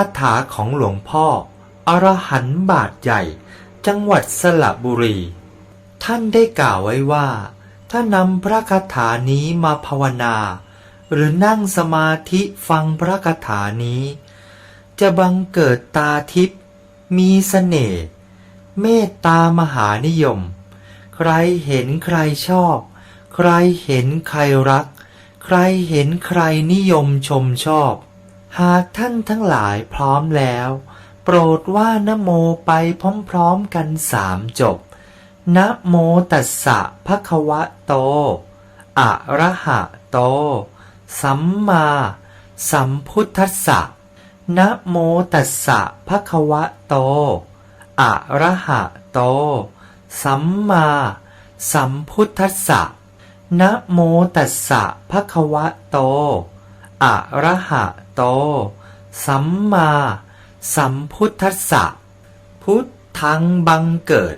คาถาของหลวงพ่อ อรหันต์บาทใหญ่ จังหวัดสระบุรี ท่านได้กล่าวไว้ว่า ถ้านำพระคาถานี้มาภาวนา หรือนั่งสมาธิฟังพระคาถานี้ จะบังเกิดตาทิพย์มีเสน่ห์เมตตามหานิยม ใครเห็นใครชอบ ใครเห็นใครรัก ใครเห็นใครนิยมชมชอบ หากท่านทั้งหลายพร้อมแล้ว โปรดว่านโมไปพร้อมๆกันสามจบนะโมตัสสะภะคะวะโต อะระหะโต สัมมา สัมพุทธัสสะนะโมตัสสะภะคะวะโต อะระหะโต สัมมา สัมพุทธัสสะนะโมตัสสะภะคะวะโต อะระหะ โต สัมมาสัมพุทธัสสะ พุทธังบังเกิด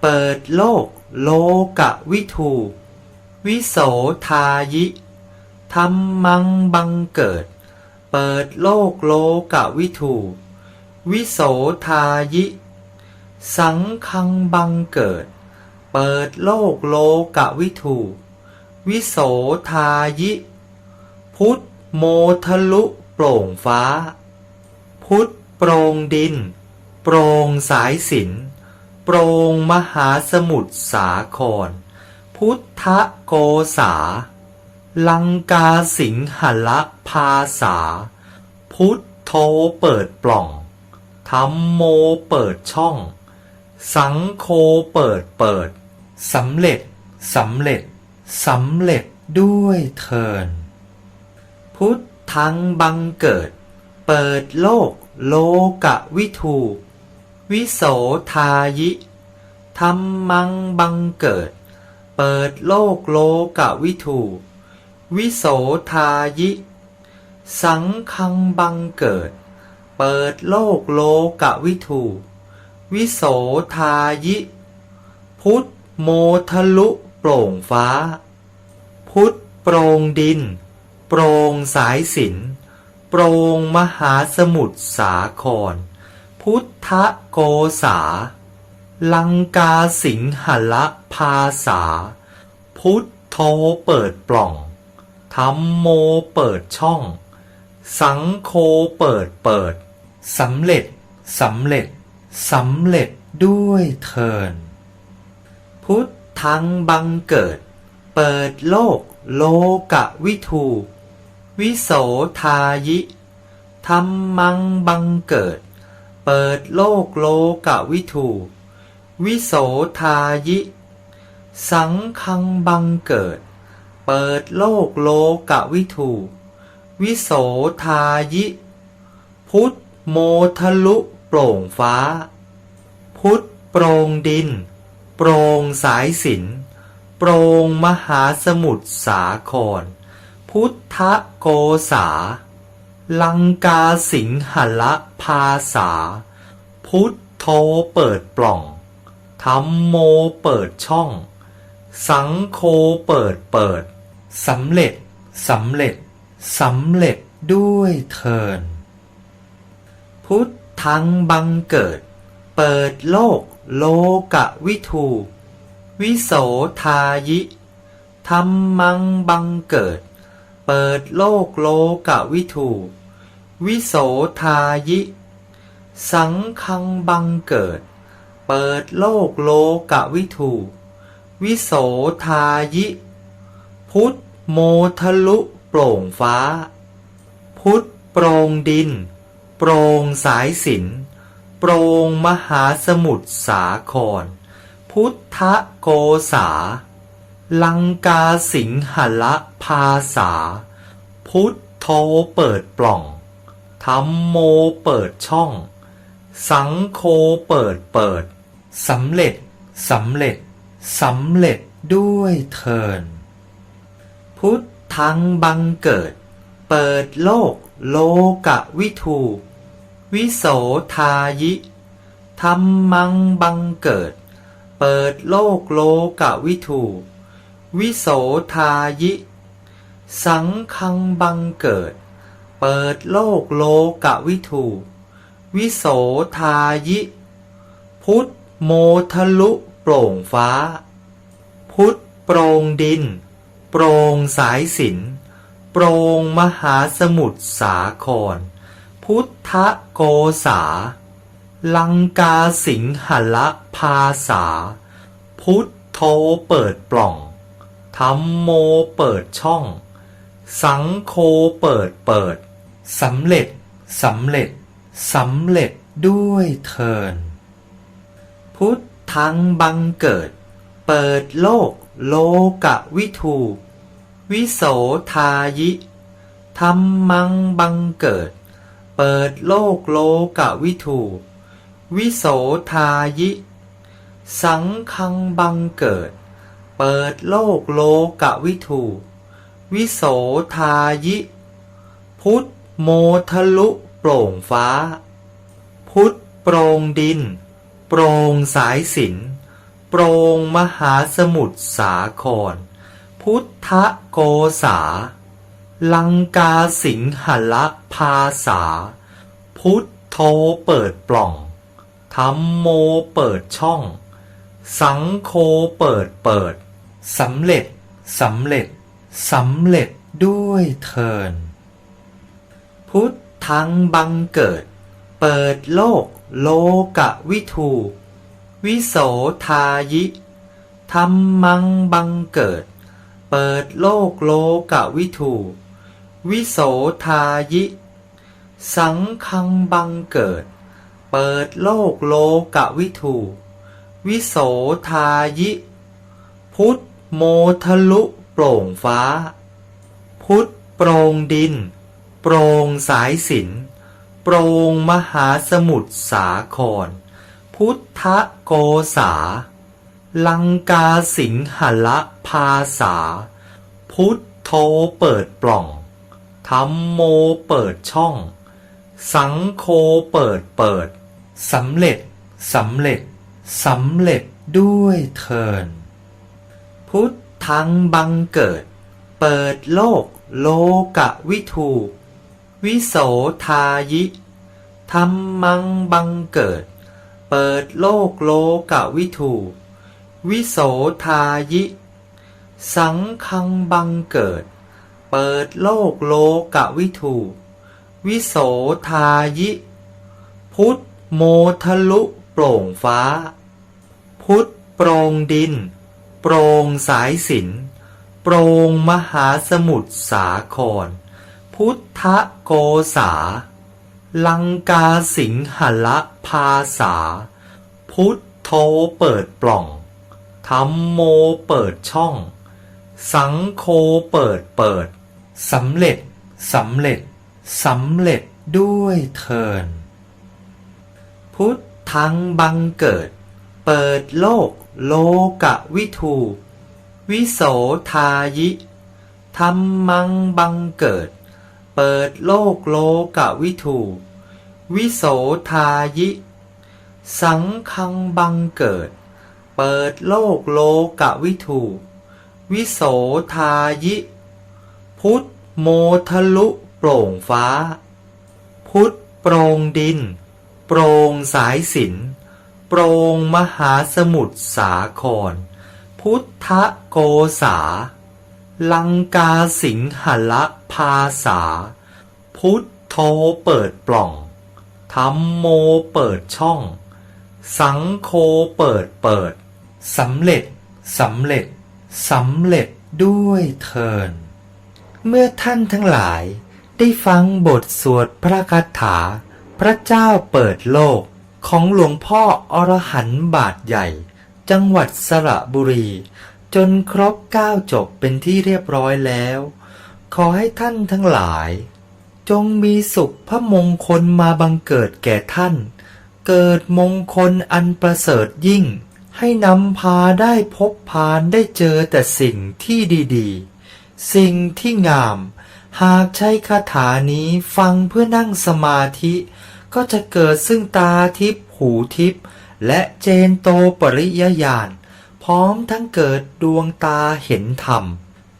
เปิดโลก โลกะวิทู วิโสทายิ ธรรมังบังเกิด เปิดโลกโลกะวิทู วิโสทายิ สังคังบังเกิด เปิดโลกโลกะวิทูวิโสทายิ พุทธโมทะลุ โปร่งฟ้า พุทธโปร่งดิน โปร่งสายสินโปร่งมหาสมุทรสาคร พุทธโกษา ลังกาสิงหละภาษา พุทโธเปิดปล่องธรรมโมเปิดช่อง สังโฆเปิดเปิดสำเร็จสำเร็จสำเร็จด้วยเทินพุทธ ทังบังเกิด เปิดโลก โลกะวิทูวิโสทายิธรรมังบังเกิด เปิดโลกโลกะวิทูวิโสทายิ สังคังบังเกิด เปิดโลกโลกะวิทูวิโสทายิ พุทธโมทะลุโปร่งฟ้า พุทธโปร่งดิน โปรงสายสินโปรงมหาสมุทรสาคร พุทธโกษา ลังกาสิงหละภาษา พุทโธเปิดปล่องธรรมโมเปิดช่อง สังโฆเปิดเปิดสำเร็จสำเร็จสำเร็จด้วยเทิน พุทธังบังเกิด เปิดโลกโลกะวิทู วิโสทายิธรรมังบังเกิด เปิดโลกโลกะวิทูวิโสทายิ สังคังบังเกิด เปิดโลกโลกะวิทูวิโสทายิ พุทธโมทะลุโปร่งฟ้า พุทธโปร่งดิน โปร่งสายสินโปร่งมหาสมุทรสาคร พุทธโกษา ลังกาสิงหละภาษา พุทโธเปิดปล่องธรรมโมเปิดช่อง สังโฆเปิดเปิดสำเร็จสำเร็จสำเร็จด้วยเทิน พุทธังบังเกิด เปิดโลกโลกะวิทู วิโสทายิธรรมังบังเกิด เปิดโลกโลกะวิทูวิโสทายิ สังคังบังเกิด เปิดโลกโลกะวิทูวิโสทายิ พุทธโมทะลุโปร่งฟ้า พุทธโปร่งดิน โปร่งสายสินโปร่งมหาสมุทรสาคร พุทธโกษา ลังกาสิงหละภาษา พุทโธเปิดปล่องธรรมโมเปิดช่อง สังโฆเปิดเปิดสำเร็จสำเร็จสำเร็จด้วยเทิน พุทธังบังเกิด เปิดโลกโลกะวิทูวิโสทายิธรรมังบังเกิด เปิดโลกโลกะวิทู วิโสทายิ สังคังบังเกิด เปิดโลกโลกะวิทูวิโสทายิ พุทธโมทะลุโปร่งฟ้า พุทธโปร่งดิน โปร่งสายสินโปร่งมหาสมุทรสาคร พุทธโกษา ลังกาสิงหละภาษา พุทธโธเปิดปล่อง ธรรมโมเปิดช่อง สังโฆเปิดเปิดสำเร็จสำเร็จสำเร็จด้วยเทิน พุทธังบังเกิด เปิดโลก โลกะวิทูวิโสทายิธรรมังบังเกิด เปิดโลกโลกะวิทูวิโสทายิ สังคังบังเกิด เปิดโลกโลกะวิทูวิโสทายิ พุทธโมทะลุโปร่งฟ้า พุทธโปร่งดิน โปร่งสายสินโปร่งมหาสมุทรสาคร พุทธโกษา ลังกาสิงหละภาษา พุทธโธเปิดปล่องธรรมโมเปิดช่อง สังโฆเปิดเปิด สำเร็จสำเร็จสำเร็จด้วยเทิน พุทธังบังเกิด เปิดโลกโลกะวิทู วิโสทายิธรรมังบังเกิด เปิดโลกโลกะวิทู วิโสทายิ สังคังบังเกิด เปิดโลกโลกะวิทู วิโสทายิ พุทธ โมทะลุโปร่งฟ้า พุทธโปร่งดิน โปร่งสายสินโปร่งมหาสมุทรสาคร พุทธโกษา ลังกาสิงหละภาษา พุทโธเปิดปล่องธรรมโมเปิดช่อง สังโฆเปิดเปิดสำเร็จสำเร็จสำเร็จด้วยเทิน พุทธังบังเกิด เปิดโลก โลกะวิทู วิโสทายิธรรมังบังเกิด เปิดโลกโลกะวิทู วิโสทายิ สังคังบังเกิด เปิดโลกโลกะวิทู วิโสทายิ พุทธโมทะลุโปร่งฟ้า พุทธโปร่งดิน โปรงสายสินโปรงมหาสมุทรสาคร พุทธโกษา ลังกาสิงหละภาษา พุทโธเปิดปล่องธรรมโมเปิดช่อง สังโฆเปิดเปิดสำเร็จสำเร็จสำเร็จด้วยเทิน พุทธังบังเกิด เปิดโลก โลกะวิทู วิโสทายิธรรมังบังเกิด เปิดโลกโลกะวิทู วิโสทายิ สังคังบังเกิด เปิดโลกโลกะวิทู วิโสทายิ พุทธโมทะลุโปร่งฟ้า พุทธโปร่งดิน โปร่งสายสิน โปรงมหาสมุทรสาคร พุทธโกษา ลังกาสิงหละภาษา พุทโธเปิดปล่องธรรมโมเปิดช่อง สังโฆเปิดเปิดสำเร็จสำเร็จสำเร็จด้วยเทิน เมื่อท่านทั้งหลายได้ฟังบทสวดพระคาถา พระเจ้าเปิดโลก ของหลวงพ่ออรหันต์บาทใหญ่ จังหวัดสระบุรี จนครบเก้าจบเป็นที่เรียบร้อยแล้ว ขอให้ท่านทั้งหลาย จงมีสุขพระมงคลมาบังเกิดแก่ท่าน เกิดมงคลอันประเสริฐยิ่ง ให้นำพาได้พบพานได้เจอแต่สิ่งที่ดีๆ สิ่งที่งาม หากใช้คาถานี้ฟังเพื่อนั่งสมาธิ ก็จะเกิดซึ่งตาทิพหูทิพและเจนโตปริยญาณพร้อมทั้งเกิดดวงตาเห็นธรรม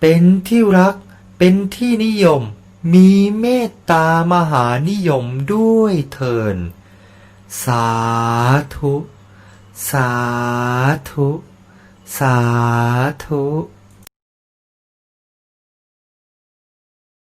เป็นที่รัก เป็นที่นิยม มีเมตตามหานิยมด้วยเทิน สาธุ สาธุ สาธุ